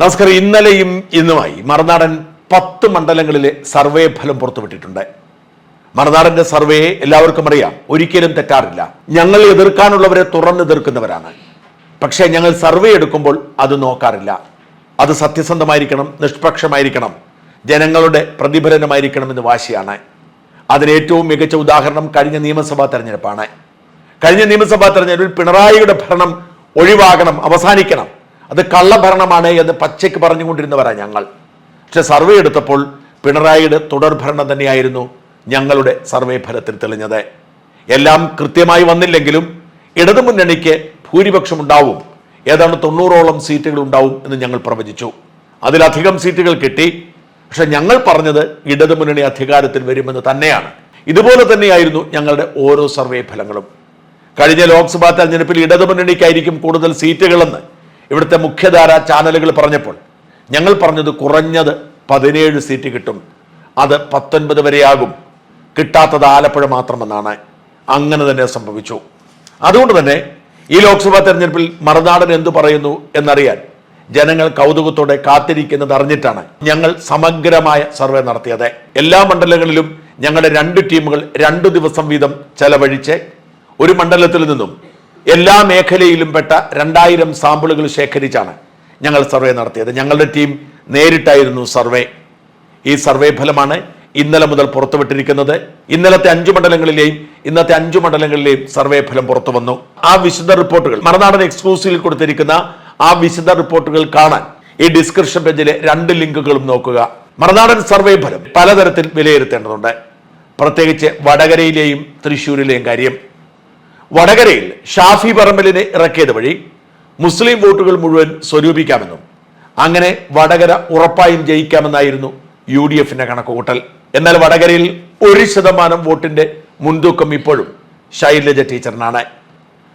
നമസ്കാരം ഇന്നലെയും ഇന്നുമായി മറുനാടൻ പത്ത് മണ്ഡലങ്ങളിലെ സർവേ ഫലം പുറത്തുവിട്ടിട്ടുണ്ട്. മറുനാടന്റെ സർവേ എല്ലാവർക്കും അറിയാം ഒരിക്കലും തെറ്റാറില്ല. ഞങ്ങൾ എതിർക്കാനുള്ളവരെ തുറന്ന് എതിർക്കുന്നവരാണ്. പക്ഷേ ഞങ്ങൾ സർവേ എടുക്കുമ്പോൾ അത് നോക്കാറില്ല. അത് സത്യസന്ധമായിരിക്കണം നിഷ്പക്ഷമായിരിക്കണം ജനങ്ങളുടെ പ്രതിഫലനമായിരിക്കണം എന്ന് വാശിയാണ്. അതിന് ഏറ്റവും മികച്ച ഉദാഹരണം കഴിഞ്ഞ നിയമസഭാ തെരഞ്ഞെടുപ്പാണ്. കഴിഞ്ഞ നിയമസഭാ തെരഞ്ഞെടുപ്പിൽ പിണറായിയുടെ ഭരണം ഒഴിവാകണം അവസാനിക്കണം. അത് കള്ളഭരണമാണ് എന്ന് പച്ചയ്ക്ക് പറഞ്ഞുകൊണ്ടിരുന്നവരാണ് ഞങ്ങൾ. പക്ഷെ സർവേ എടുത്തപ്പോൾ പിണറായിയുടെ തുടർ തുടർഭരണം തന്നെയായിരുന്നു ഞങ്ങളുടെ സർവേ ഫലത്തിൽ തെളിഞ്ഞത്. എല്ലാം കൃത്യമായി വന്നില്ലെങ്കിലും ഇടതുമുന്നണിക്ക് ഭൂരിപക്ഷം ഉണ്ടാവും ഏതാണ്ട് തൊണ്ണൂറോളം സീറ്റുകൾ ഉണ്ടാവും എന്ന് ഞങ്ങൾ പ്രവചിച്ചു. അതിലധികം സീറ്റുകൾ കിട്ടി. പക്ഷെ ഞങ്ങൾ പറഞ്ഞത് ഇടതുമുന്നണി അധികാരത്തിൽ വരുമെന്ന് തന്നെയാണ്. ഇതുപോലെ തന്നെയായിരുന്നു ഞങ്ങളുടെ ഓരോ സർവേ ഫലങ്ങളും. കഴിഞ്ഞ ലോക്സഭാ തെരഞ്ഞെടുപ്പിൽ ഇടതുമുന്നണിക്കായിരിക്കും കൂടുതൽ സീറ്റുകളെന്ന് ഇവിടുത്തെ മുഖ്യധാര ചാനലുകൾ പറഞ്ഞപ്പോൾ ഞങ്ങൾ പറഞ്ഞത് കുറഞ്ഞത് പതിനേഴ് സീറ്റ് കിട്ടും. അത് പത്തൊൻപത് വരെയാകും. കിട്ടാത്തത് ആലപ്പുഴ മാത്രമെന്നാണ്. അങ്ങനെ തന്നെ സംഭവിച്ചു. അതുകൊണ്ട് തന്നെ ഈ ലോക്സഭാ തെരഞ്ഞെടുപ്പിൽ മറുനാടൻ എന്തു പറയുന്നു എന്നറിയാൻ ജനങ്ങൾ കൗതുകത്തോടെ കാത്തിരിക്കുന്നത് അറിഞ്ഞിട്ടാണ് ഞങ്ങൾ സമഗ്രമായ സർവേ നടത്തിയത്. എല്ലാ മണ്ഡലങ്ങളിലും ഞങ്ങളുടെ രണ്ട് ടീമുകൾ രണ്ടു ദിവസം വീതം ചെലവഴിച്ച് ഒരു മണ്ഡലത്തിൽ നിന്നും എല്ലാ മേഖലയിലും പെട്ട രണ്ടായിരം സാമ്പിളുകൾ ശേഖരിച്ചാണ് ഞങ്ങൾ സർവേ നടത്തിയത്. ഞങ്ങളുടെ ടീം നേരിട്ടായിരുന്നു സർവേ. ഈ സർവേ ഫലമാണ് ഇന്നലെ മുതൽ പുറത്തുവിട്ടിരിക്കുന്നത്. ഇന്നലത്തെ അഞ്ചു മണ്ഡലങ്ങളിലെയും ഇന്നത്തെ അഞ്ചു മണ്ഡലങ്ങളിലെയും സർവേ ഫലം പുറത്തു വന്നു. ആ വിശദ റിപ്പോർട്ടുകൾ മറുനാടൻ എക്സ്ക്ലൂസീവിൽ കൊടുത്തിരിക്കുന്ന ആ വിശദ റിപ്പോർട്ടുകൾ കാണാൻ ഈ ഡിസ്ക്രിപ്ഷൻ പേജിലെ രണ്ട് ലിങ്കുകളും നോക്കുക. മറുനാടൻ സർവേ ഫലം പലതരത്തിൽ വിലയിരുത്തേണ്ടതുണ്ട്. പ്രത്യേകിച്ച് വടകരയിലെയും തൃശ്ശൂരിലെയും കാര്യം. വടകരയിൽ ഷാഫി പറമ്പലിനെ ഇറക്കിയത് വഴി മുസ്ലിം വോട്ടുകൾ മുഴുവൻ സ്വരൂപിക്കാമെന്നും അങ്ങനെ വടകര ഉറപ്പായും ജയിക്കാമെന്നായിരുന്നു യു ഡി എഫിന്റെ കണക്കുകൂട്ടൽ. എന്നാൽ വടകരയിൽ ഒരു ശതമാനം വോട്ടിന്റെ മുൻതൂക്കം ഇപ്പോഴും ശൈലജ ടീച്ചറിനാണ്.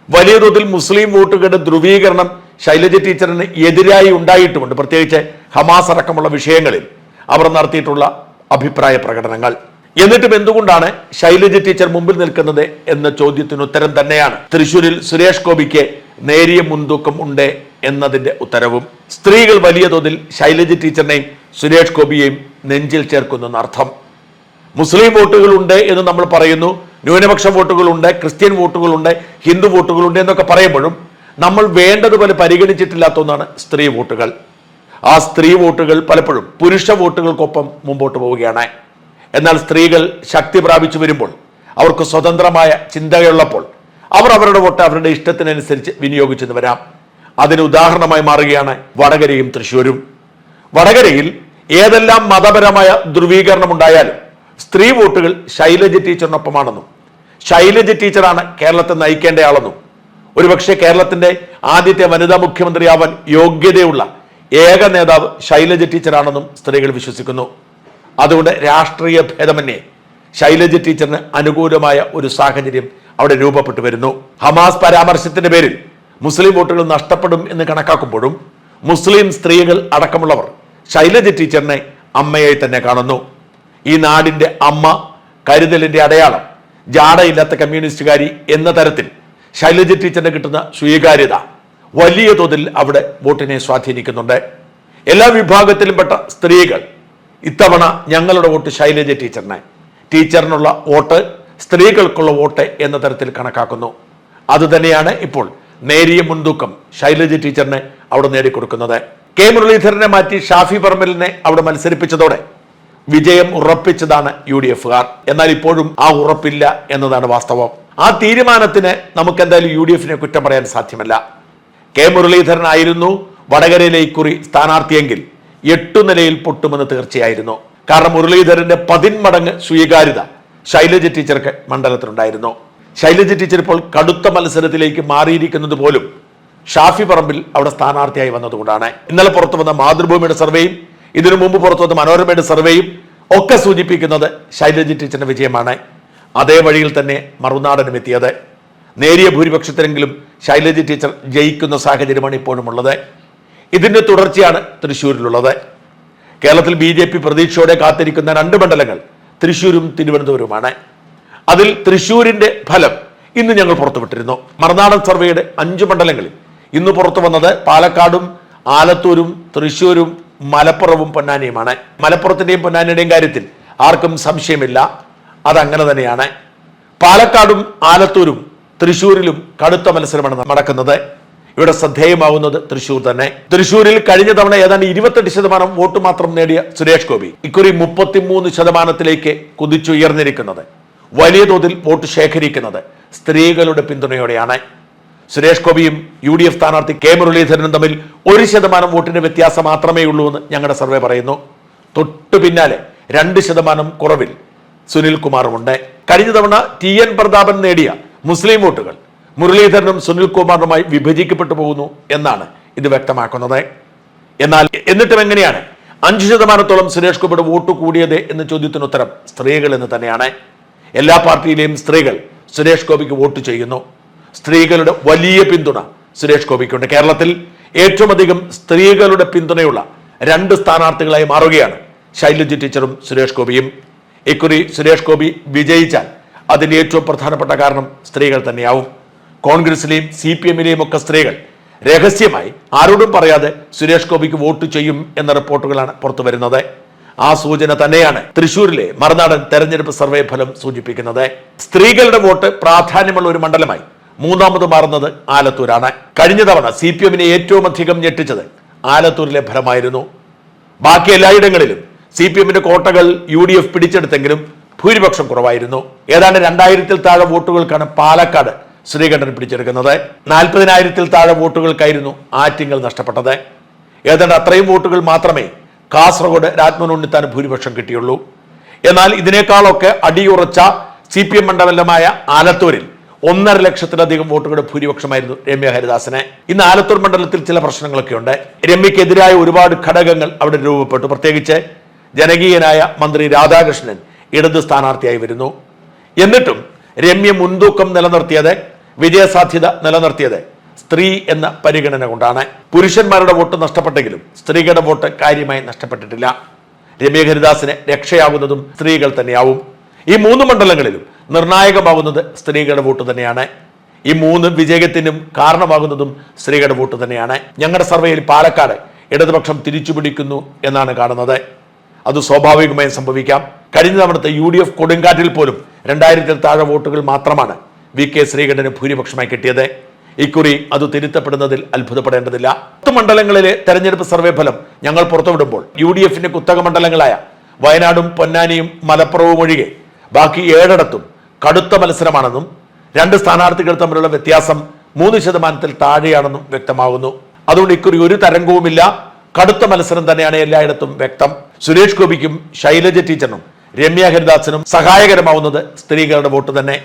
വലിയ തോതിൽ മുസ്ലിം വോട്ടുകളുടെ ധ്രുവീകരണം ശൈലജ ടീച്ചറിന് എതിരായി ഉണ്ടായിട്ടുമുണ്ട്. പ്രത്യേകിച്ച് ഹമാസ് അടക്കമുള്ള വിഷയങ്ങളിൽ അവർ നടത്തിയിട്ടുള്ള അഭിപ്രായ പ്രകടനങ്ങൾ. എന്നിട്ടും എന്തുകൊണ്ടാണ് ശൈലജ ടീച്ചർ മുമ്പിൽ നിൽക്കുന്നത് എന്ന ചോദ്യത്തിന് ഉത്തരം തന്നെയാണ്. തൃശൂരിൽ സുരേഷ് ഗോപിക്ക് നേരിയ മുൻതൂക്കം ഉണ്ട് എന്നതിന്റെ ഉത്തരവും. സ്ത്രീകൾ വലിയ തോതിൽ ശൈലജ ടീച്ചറിനെയും സുരേഷ് ഗോപിയെയും നെഞ്ചിൽ ചേർക്കുന്നു അർത്ഥം. മുസ്ലിം വോട്ടുകളുണ്ട് എന്ന് നമ്മൾ പറയുന്നു. ന്യൂനപക്ഷ വോട്ടുകളുണ്ട് ക്രിസ്ത്യൻ വോട്ടുകളുണ്ട് ഹിന്ദു വോട്ടുകളുണ്ട് എന്നൊക്കെ പറയുമ്പോഴും നമ്മൾ വേണ്ടതുപോലെ പരിഗണിച്ചിട്ടില്ലാത്ത ഒന്നാണ് സ്ത്രീ വോട്ടുകൾ. ആ സ്ത്രീ വോട്ടുകൾ പലപ്പോഴും പുരുഷ വോട്ടുകൾക്കൊപ്പം മുമ്പോട്ട് പോവുകയാണ്. എന്നാൽ സ്ത്രീകൾ ശക്തി പ്രാപിച്ചു വരുമ്പോൾ അവർക്ക് സ്വതന്ത്രമായ ചിന്തയുള്ളപ്പോൾ അവർ അവരുടെ വോട്ട് അവരുടെ ഇഷ്ടത്തിനനുസരിച്ച് വിനിയോഗിച്ചെന്ന് വരാം. അതിന് ഉദാഹരണമായി മാറുകയാണ് വടകരയും തൃശ്ശൂരും. വടകരയിൽ ഏതെല്ലാം മതപരമായ ധ്രുവീകരണം ഉണ്ടായാലും സ്ത്രീ വോട്ടുകൾ ശൈലജ ടീച്ചറിനൊപ്പമാണെന്നും ശൈലജ ടീച്ചറാണ് കേരളത്തെ നയിക്കേണ്ടയാളെന്നും ഒരുപക്ഷെ കേരളത്തിന്റെ ആദ്യത്തെ വനിതാ മുഖ്യമന്ത്രിയാവാൻ യോഗ്യതയുള്ള ഏക നേതാവ് ശൈലജ ടീച്ചറാണെന്നും സ്ത്രീകൾ വിശ്വസിക്കുന്നു. അതുകൊണ്ട് രാഷ്ട്രീയ ഭേദമന്യേ ശൈലജ ടീച്ചറിന് അനുകൂലമായ ഒരു സാഹചര്യം അവിടെ രൂപപ്പെട്ടു വരുന്നു. ഹമാസ് പരാമർശത്തിന്റെ പേരിൽ മുസ്ലിം വോട്ടുകൾ നഷ്ടപ്പെടും എന്ന് കണക്കാക്കുമ്പോഴും മുസ്ലിം സ്ത്രീകൾ അടക്കമുള്ളവർ ശൈലജ ടീച്ചറിനെ അമ്മയായി തന്നെ കാണുന്നു. ഈ നാടിന്റെ അമ്മ കരുതലിന്റെ അടയാളം ജാടയില്ലാത്ത കമ്മ്യൂണിസ്റ്റുകാരി എന്ന തരത്തിൽ ശൈലജ ടീച്ചറിന് കിട്ടുന്ന സ്വീകാര്യത വലിയ തോതിൽ അവിടെ വോട്ടിനെ സ്വാധീനിക്കുന്നുണ്ട്. എല്ലാ വിഭാഗത്തിലും പെട്ട സ്ത്രീകൾ ഇത്തവണ ഞങ്ങളുടെ വോട്ട് ശൈലജ ടീച്ചറിനെ. ടീച്ചറിനുള്ള വോട്ട് സ്ത്രീകൾക്കുള്ള വോട്ട് എന്ന തരത്തിൽ കണക്കാക്കുന്നു. അതുതന്നെയാണ് ഇപ്പോൾ നേരിയ മുൻതൂക്കം ശൈലജ ടീച്ചറിന് അവിടെ നേടിക്കൊടുക്കുന്നത്. കെ മുരളീധരനെ മാറ്റി ഷാഫി പറമ്പലിനെ അവിടെ മത്സരിപ്പിച്ചതോടെ വിജയം ഉറപ്പിച്ചതാണ് യു ഡി എഫുകാർ എന്നാൽ ഇപ്പോഴും ആ ഉറപ്പില്ല എന്നതാണ് വാസ്തവം. ആ തീരുമാനത്തിന് നമുക്ക് എന്തായാലും യു ഡി എഫിനെ കുറ്റം പറയാൻ സാധ്യമല്ല. കെ മുരളീധരനായിരുന്നു വടകരയിലെ ഇക്കുറി സ്ഥാനാർത്ഥിയെങ്കിൽ എട്ടു നിലയിൽ പൊട്ടുമെന്ന് തീർച്ചയായിരുന്നു. കാരണം മുരളീധരന്റെ പതിന്മടങ്ങ് സ്വീകാര്യത ശൈലജ ടീച്ചർക്ക് മണ്ഡലത്തിലുണ്ടായിരുന്നു. ശൈലജ ടീച്ചർ ഇപ്പോൾ കടുത്ത മത്സരത്തിലേക്ക് മാറിയിരിക്കുന്നത് പോലും ഷാഫി പറമ്പിൽ അവിടെ സ്ഥാനാർത്ഥിയായി വന്നതുകൊണ്ടാണ്. ഇന്നലെ പുറത്തു വന്ന മാതൃഭൂമിയുടെ സർവേയും ഇതിനു മുമ്പ് പുറത്തു വന്ന മനോരമയുടെ സർവേയും ഒക്കെ സൂചിപ്പിക്കുന്നത് ശൈലജ ടീച്ചറിന്റെ വിജയമാണ്. അതേ വഴിയിൽ തന്നെ മറുനാടനും എത്തിയത്. നേരിയ ഭൂരിപക്ഷത്തിനെങ്കിലും ശൈലജ ടീച്ചർ ജയിക്കുന്ന സാഹചര്യമാണ് ഇപ്പോഴും ഉള്ളത് ഇതിന്റെ തുടർച്ചയാണ് തൃശ്ശൂരിലുള്ളത്. കേരളത്തിൽ ബി ജെ പി പ്രതീക്ഷയോടെ കാത്തിരിക്കുന്ന രണ്ട് മണ്ഡലങ്ങൾ തൃശ്ശൂരും തിരുവനന്തപുരവുമാണ്. അതിൽ തൃശ്ശൂരിന്റെ ഫലം ഇന്ന് ഞങ്ങൾ പുറത്തുവിട്ടിരുന്നു. മറുനാടൻ സർവേയുടെ അഞ്ച് മണ്ഡലങ്ങളിൽ ഇന്ന് പുറത്തു വന്നത് പാലക്കാടും ആലത്തൂരും തൃശ്ശൂരും മലപ്പുറവും പൊന്നാനിയുമാണ്. മലപ്പുറത്തിന്റെയും പൊന്നാനിയുടെയും കാര്യത്തിൽ ആർക്കും സംശയമില്ല. അതങ്ങനെ തന്നെയാണ്. പാലക്കാടും ആലത്തൂരും തൃശ്ശൂരിലും കടുത്ത മത്സരമാണ് നടക്കുന്നത്. ഇവിടെ ശ്രദ്ധേയമാവുന്നത് തൃശൂർ തന്നെ. തൃശൂരിൽ കഴിഞ്ഞ തവണ ഏതാണ്ട് ഇരുപത്തെട്ട് ശതമാനം വോട്ട് മാത്രം നേടിയ സുരേഷ് ഗോപി ഇക്കുറി മുപ്പത്തിമൂന്ന് ശതമാനത്തിലേക്ക് കുതിച്ചുയർന്നിരിക്കുന്നത്. വലിയ തോതിൽ വോട്ട് ശേഖരിക്കുന്നത് സ്ത്രീകളുടെ പിന്തുണയോടെയാണ്. സുരേഷ് ഗോപിയും യു ഡി എഫ് സ്ഥാനാർത്ഥി കെ മുരളീധരനും തമ്മിൽ ഒരു ശതമാനം വോട്ടിന്റെ വ്യത്യാസം മാത്രമേ ഉള്ളൂ എന്ന് ഞങ്ങളുടെ സർവേ പറയുന്നു. തൊട്ടു പിന്നാലെ രണ്ട് ശതമാനം കുറവിൽ സുനിൽ കുമാറുമുണ്ട് കഴിഞ്ഞ തവണ ടി എൻ പ്രതാപൻ നേടിയ മുസ്ലിം വോട്ടുകൾ മുരളീധരനും സുനിൽ കുമാറുമായി വിഭജിക്കപ്പെട്ടു പോകുന്നു എന്നാണ് ഇത് വ്യക്തമാക്കുന്നത്. എന്നാൽ എന്നിട്ടും എങ്ങനെയാണ്? അഞ്ച് ശതമാനത്തോളം സുരേഷ് ഗോപിയുടെ വോട്ട് കൂടിയത് എന്ന ചോദ്യത്തിന് ഉത്തരം സ്ത്രീകൾ എന്ന് തന്നെയാണ്. എല്ലാ പാർട്ടിയിലെയും സ്ത്രീകൾ സുരേഷ് ഗോപിക്ക് വോട്ട് ചെയ്യുന്നു. സ്ത്രീകളുടെ വലിയ പിന്തുണ സുരേഷ് ഗോപിക്കുണ്ട്. കേരളത്തിൽ ഏറ്റവും അധികം സ്ത്രീകളുടെ പിന്തുണയുള്ള രണ്ട് സ്ഥാനാർത്ഥികളായി മാറുകയാണ് ശൈലജ ടീച്ചറും സുരേഷ് ഗോപിയും. ഇക്കുറി സുരേഷ് ഗോപി വിജയിച്ചാൽ അതിന്റെ ഏറ്റവും പ്രധാനപ്പെട്ട കാരണം സ്ത്രീകൾ തന്നെയാവും. കോൺഗ്രസിലെയും സി പി എമ്മിലെയും ഒക്കെ സ്ത്രീകൾ രഹസ്യമായി ആരോടും പറയാതെ സുരേഷ് ഗോപിക്ക് വോട്ട് ചെയ്യും എന്ന റിപ്പോർട്ടുകളാണ് പുറത്തു വരുന്നത്. ആ സൂചന തന്നെയാണ് തൃശൂരിലെ മറുനാടൻ തെരഞ്ഞെടുപ്പ് സർവേ ഫലം സൂചിപ്പിക്കുന്നത്. സ്ത്രീകളുടെ വോട്ട് പ്രാധാന്യമുള്ള ഒരു മണ്ഡലമായി മൂന്നാമത് മാറുന്നത് ആലത്തൂരാണ്. കഴിഞ്ഞ തവണ സി പി എമ്മിനെ ഏറ്റവും അധികം ഞെട്ടിച്ചത് ആലത്തൂരിലെ ഫലമായിരുന്നു. ബാക്കി എല്ലായിടങ്ങളിലും സി പി എമ്മിന്റെ കോട്ടകൾ യു ഡി എഫ് പിടിച്ചെടുത്തെങ്കിലും ഭൂരിപക്ഷം കുറവായിരുന്നു. ഏതാണ്ട് രണ്ടായിരത്തിൽ താഴെ വോട്ടുകൾക്കാണ് പാലക്കാട് ശ്രീകണ്ഠൻ പിടിച്ചെടുക്കുന്നത്. നാൽപ്പതിനായിരത്തിൽ താഴെ വോട്ടുകൾക്കായിരുന്നു ആറ്റിങ്ങൽ നഷ്ടപ്പെട്ടത്. ഏതാണ്ട് അത്രയും വോട്ടുകൾ മാത്രമേ കാസർഗോഡ് രാജ്മോഹൻ ഭൂരിപക്ഷം കിട്ടിയുള്ളൂ. എന്നാൽ ഇതിനേക്കാളൊക്കെ അടിയുറച്ച സി പി എം മണ്ഡലമായ ആലത്തൂരിൽ ഒന്നര ലക്ഷത്തിലധികം വോട്ടുകളുടെ ഭൂരിപക്ഷമായിരുന്നു രമ്യ ഹരിദാസിനെ. ഇന്ന് ആലത്തൂർ മണ്ഡലത്തിൽ ചില പ്രശ്നങ്ങളൊക്കെ ഉണ്ട് രമ്യക്കെതിരായ ഒരുപാട് ഘടകങ്ങൾ അവിടെ രൂപപ്പെട്ടു. പ്രത്യേകിച്ച് ജനകീയനായ മന്ത്രി രാധാകൃഷ്ണൻ ഇടത് സ്ഥാനാർത്ഥിയായി വരുന്നു. എന്നിട്ടും രമ്യ മുൻതൂക്കം നിലനിർത്തിയത് വിജയസാധ്യത നിലനിർത്തിയത് സ്ത്രീ എന്ന പരിഗണന കൊണ്ടാണ്. പുരുഷന്മാരുടെ വോട്ട് നഷ്ടപ്പെട്ടെങ്കിലും സ്ത്രീകളുടെ വോട്ട് കാര്യമായി നഷ്ടപ്പെട്ടിട്ടില്ല. രമ്യ ഹരിദാസിന് രക്ഷയാകുന്നതും സ്ത്രീകൾ തന്നെയാവും. ഈ മൂന്ന് മണ്ഡലങ്ങളിലും നിർണായകമാകുന്നത് സ്ത്രീകളുടെ വോട്ട് തന്നെയാണ്. ഈ മൂന്ന് വിജയത്തിനും കാരണമാകുന്നതും സ്ത്രീകളുടെ വോട്ട് തന്നെയാണ്. ഞങ്ങളുടെ സർവേയിൽ പാലക്കാട് ഇടതുപക്ഷം തിരിച്ചുപിടിക്കുന്നു എന്നാണ് കാണുന്നത്. അത് സ്വാഭാവികമായും സംഭവിക്കാം. കഴിഞ്ഞ തവണത്തെ യു ഡി എഫ് കൊടുങ്കാറ്റിൽ പോലും രണ്ടായിരത്തിൽ താഴെ വോട്ടുകൾ മാത്രമാണ് വി കെ ശ്രീകണ്ഠന് ഭൂരിപക്ഷമായി കിട്ടിയത്. ഇക്കുറി അത് തിരുത്തപ്പെടുന്നതിൽ അത്ഭുതപ്പെടേണ്ടതില്ല. പത്ത് മണ്ഡലങ്ങളിലെ തെരഞ്ഞെടുപ്പ് സർവേ ഫലം ഞങ്ങൾ പുറത്തുവിടുമ്പോൾ യു ഡി എഫിന്റെ കുത്തക മണ്ഡലങ്ങളായ വയനാടും പൊന്നാനിയും മലപ്പുറവും ഒഴികെ ബാക്കി ഏഴിടത്തും കടുത്ത മത്സരമാണെന്നും രണ്ട് സ്ഥാനാർത്ഥികൾ തമ്മിലുള്ള വ്യത്യാസം മൂന്ന് ശതമാനത്തിൽ താഴെയാണെന്നും വ്യക്തമാകുന്നു. അതുകൊണ്ട് ഇക്കുറി ഒരു തരംഗവുമില്ല. കടുത്ത മത്സരം തന്നെയാണ് എല്ലായിടത്തും വ്യക്തം. സുരേഷ് ഗോപിക്കും ശൈലജ ടീച്ചറിനും രമ്യ ഹരിദാസിനും സഹായകരമാവുന്നത് സ്ത്രീകളുടെ വോട്ട് തന്നെ.